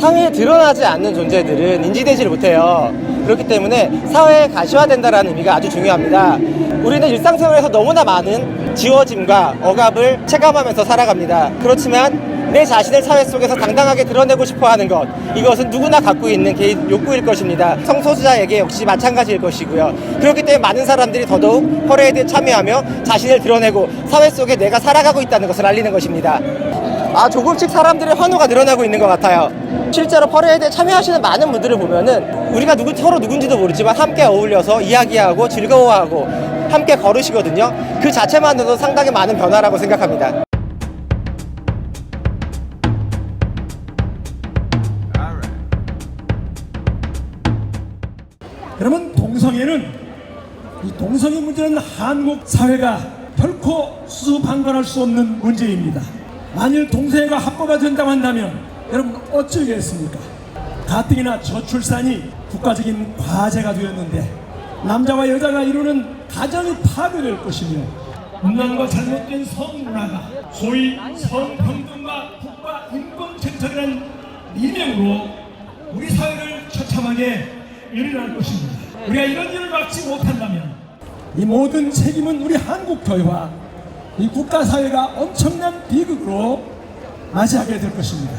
사회에 드러나지 않는 존재들은 인지되지를 못해요. 그렇기 때문에 사회에 가시화된다는 의미가 아주 중요합니다. 우리는 일상생활에서 너무나 많은 지워짐과 억압을 체감하면서 살아갑니다. 그렇지만 내 자신을 사회 속에서 당당하게 드러내고 싶어 하는 것 이것은 누구나 갖고 있는 개인 욕구일 것입니다. 성소수자에게 역시 마찬가지일 것이고요. 그렇기 때문에 많은 사람들이 더더욱 퍼레이드에 참여하며 자신을 드러내고 사회 속에 내가 살아가고 있다는 것을 알리는 것입니다. 아 조금씩 사람들의 환호가 늘어나고 있는 것 같아요. 실제로 퍼레이드에 참여하시는 많은 분들을 보면은 우리가 누구 서로 누군지도 모르지만 함께 어울려서 이야기하고 즐거워하고 함께 걸으시거든요. 그 자체만으로도 상당히 많은 변화라고 생각합니다. 여러분 동성애는 이 동성애 문제는 한국 사회가 결코 수방관할 수 없는 문제입니다. 만일 동성애가 합법화 된다고 한다면 여러분 어쩌겠습니까? 가뜩이나 저출산이 국가적인 과제가 되었는데 남자와 여자가 이루는 가정이 파괴될 것이며 음란과 잘못된 성문화가 소위 성평등과 국가 인권 정책이라는 이명으로 우리 사회를 처참하게 일어날 것입니다. 우리가 이런 일을 막지 못한다면 이 모든 책임은 우리 한국 교회와 이 국가 사회가 엄청난 비극으로 맞이하게 될 것입니다.